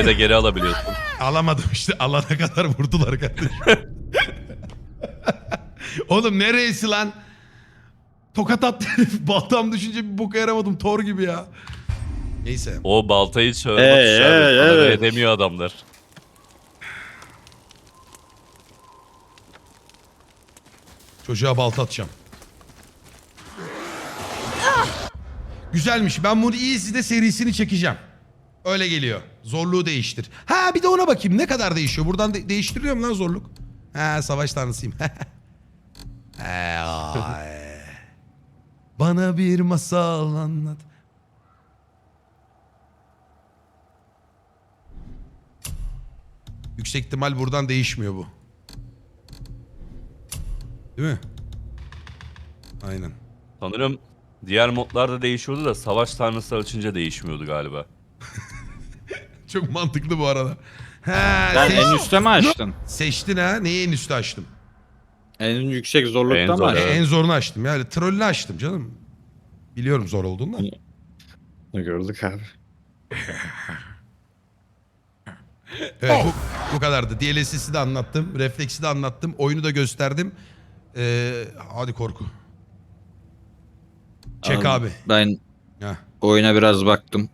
Kalede geri alabiliyorsun. Alamadım işte alana kadar vurdular kardeşim. Oğlum neresi lan? Tokat attı herif. Baltam düşünce bir boka yaramadım. Tor gibi ya. Neyse. O baltayı çağırmak Ee, işaret. evet, edemiyor adamlar. Çocuğa balta atacağım. Güzelmiş. Ben bunu Easy'de serisini çekeceğim. Öyle geliyor. Zorluğu değiştir. Ha bir de ona bakayım. Ne kadar değişiyor? Buradan de- değiştiriliyor mu lan zorluk? Ha savaş tanrısıyım. Bana bir masal anlat. Yüksek ihtimal buradan değişmiyor bu. Değil mi? Aynen. Sanırım diğer modlarda değişiyordu da savaş tanrısı açınca değişmiyordu galiba. Çok mantıklı bu arada. Ha, Sen seç- en üstte mi açtın? seçtin ha. Neyi en üstte açtım? En yüksek En zorlukta mı zor, E, açtın? En zorunu açtım. Yani trollünü açtım canım. Biliyorum zor olduğunu da. Ne gördük abi. Evet bu, bu kadardı. DLSS'i de anlattım. Refleksi de anlattım. Oyunu da gösterdim. Ee, hadi korku. Çek abi. Ben Heh. oyuna biraz baktım.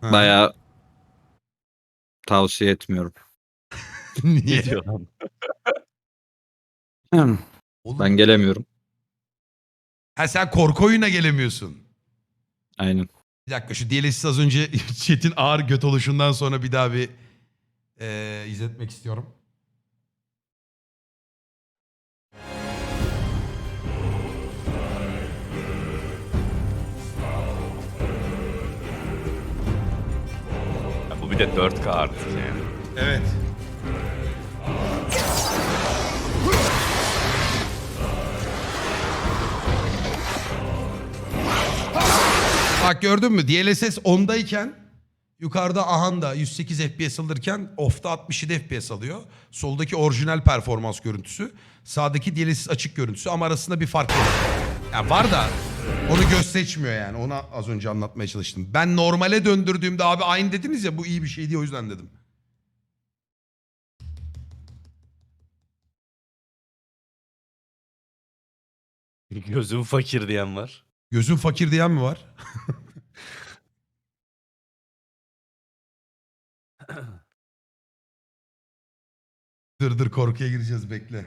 Ha. Bayağı tavsiye etmiyorum. Niye? Lan? Oğlum, Ben gelemiyorum. Ha sen korku oyuna gelemiyorsun. Aynen. Bir dakika şu DLSS az önce chat'in ağır göt oluşundan sonra bir daha bir ee, izletmek istiyorum. Bu bir de 4K artık yani. Evet. Bak gördün mü? DLSS 10'dayken yukarıda Ahan'da 108 FPS alırken off'ta 67 FPS alıyor. Soldaki orijinal performans görüntüsü. Sağdaki DLSS açık görüntüsü ama arasında bir fark yok. Yani var da onu göz seçmiyor yani. Ona az önce anlatmaya çalıştım. Ben normale döndürdüğümde abi aynı dediniz ya bu iyi bir şey diye o yüzden dedim. Gözüm fakir diyen var. Gözün fakir diyen mi var? dır dır korkuya gireceğiz bekle.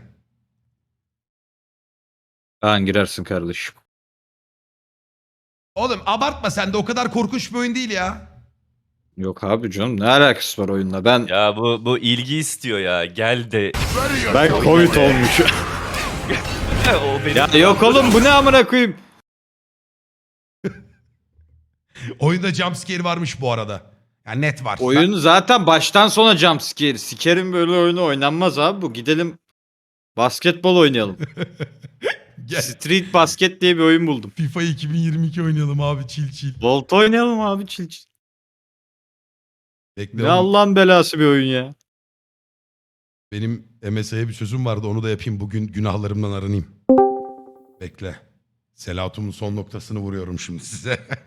Ben girersin kardeşim. Oğlum abartma sen de o kadar korkunç bir oyun değil ya. Yok abi canım ne alakası var oyunla? Ben Ya bu bu ilgi istiyor ya. Gel de. ben Covid olmuş. o benim ya yok oğlum bu ne amına koyayım? Oyunda jumpscare varmış bu arada. Yani net var. Oyun zaten baştan sona jumpscare. Sikerim böyle oyunu oynanmaz abi bu. Gidelim basketbol oynayalım. Gel Street basket diye bir oyun buldum. FIFA 2022 oynayalım abi çil çil. Volt oynayalım abi çil çil. Bekle Ne oğlum. Allah'ın belası bir oyun ya. Benim MSA'ya bir sözüm vardı onu da yapayım. Bugün günahlarımdan aranayım. Bekle. Selahattin'in son noktasını vuruyorum şimdi size.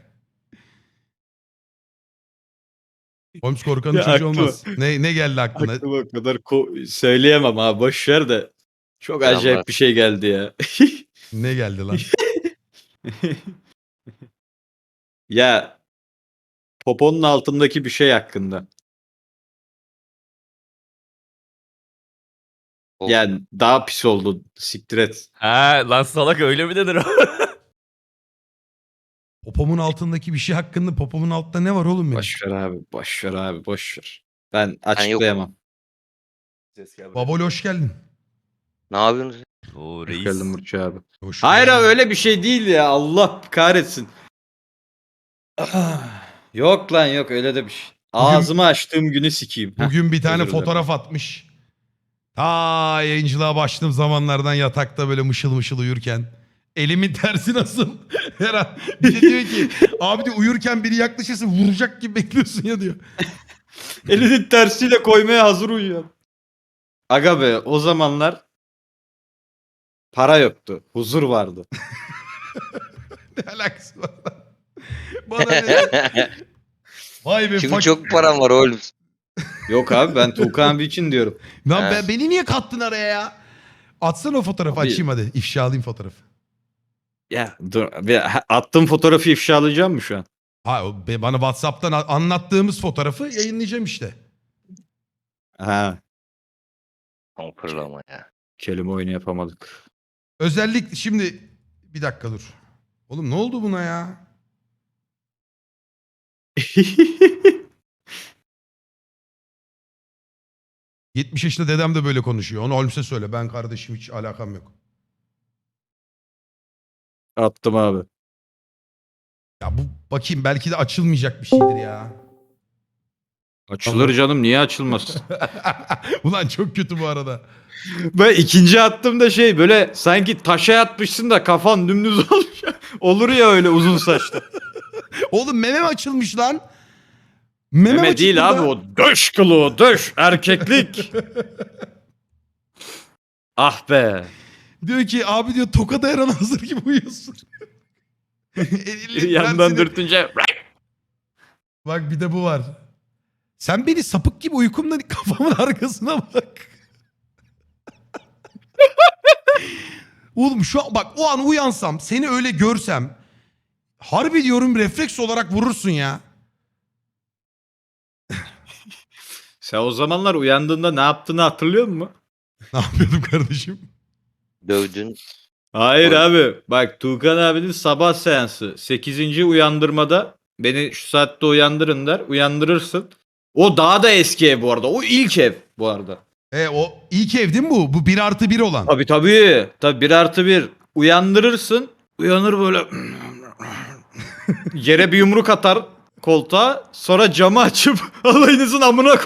Holmes korkanın Ya çocuğu aklıma- olmaz. Ne, ne geldi aklına? Aklıma o kadar ko- söyleyemem abi boş ver de. Çok Selamlar. acayip bir şey geldi ya. Ne geldi lan? ya poponun altındaki bir şey hakkında. Oldu. Yani daha pis oldu. Siktir et. Ha lan salak öyle mi denir o? Popomun altındaki bir şey hakkında popomun altında ne var oğlum benim? Boş ver abi. Boş ver abi. Boş ver. Ben açıklayamam. Babol hoş geldin. Ne yapıyorsunuz? Oo Hoş reis. geldin Burcu abi. Hoş Hayır abi öyle bir şey değil ya. Allah kahretsin. Ah, Yok lan yok öyle de bir şey. Ağzımı açtığım günü sikeyim. Heh. Bugün bir tane özür dilerim. fotoğraf atmış. Ta yayıncılığa başladığım zamanlardan yatakta böyle mışıl mışıl uyurken. Elimin tersi nasıl? Her an bir de diyor ki abi diyor uyurken biri yaklaşırsa vuracak gibi bekliyorsun ya diyor. Elinin tersiyle koymaya hazır uyuyor. Aga be o zamanlar para yoktu. Huzur vardı. Ne alakası var lan? Bana ne? Vay be Çünkü fak- çok param var oğlum. Yok abi ben Tuğkan abi için diyorum. Lan ben, beni niye kattın araya ya? Atsana o fotoğrafı Abi- açayım hadi. İfşalayayım fotoğrafı. Ya dur bir attığım fotoğrafı ifşalayacağım mı şu an? Ha o be- bana Whatsapp'tan a- anlattığımız fotoğrafı yayınlayacağım işte. Ha Kompırlama ya. kelime oyunu yapamadık. Özellik şimdi bir dakika dur. Oğlum ne oldu buna ya? ...70 yaşında dedem de böyle konuşuyor. Onu Holmes'e söyle. Ben kardeşim hiç alakam yok. Attım abi. Ya bu bakayım belki de açılmayacak bir şeydir ya. Açılır canım niye açılmaz? Ulan çok kötü bu arada. ben ikinci attığımda şey böyle sanki taşa yatmışsın da kafan dümdüz olmuş. Olur ya öyle uzun saçlı. Oğlum memem açılmış lan. Memem Meme açık değil abi o döş kılığı döş erkeklik. ah be. Diyor ki abi diyor toka dayanan hazır gibi uyuyorsun. Elini Yandan tersine- dürtünce Bak bir de bu var. Sen beni sapık gibi uykumdan kafamın arkasına bak. Oğlum şu an bak o an uyansam seni öyle görsem harbi diyorum refleks olarak vurursun ya. Sen o zamanlar uyandığında ne yaptığını hatırlıyor musun? Ne yapıyordum kardeşim? Dövdün. Hayır Oy. abi. Bak Tuğkan abinin sabah seansı. 8. uyandırmada beni şu saatte uyandırın der. Uyandırırsın. O daha da eski ev bu arada. O ilk ev bu arada. E o ilk ev değil mi bu? Bu 1 artı 1 olan. Tabii tabii. Tabii 1 artı 1. Uyandırırsın. Uyanır böyle. Yere bir yumruk atar koltuğa. Sonra camı açıp alayınızın amına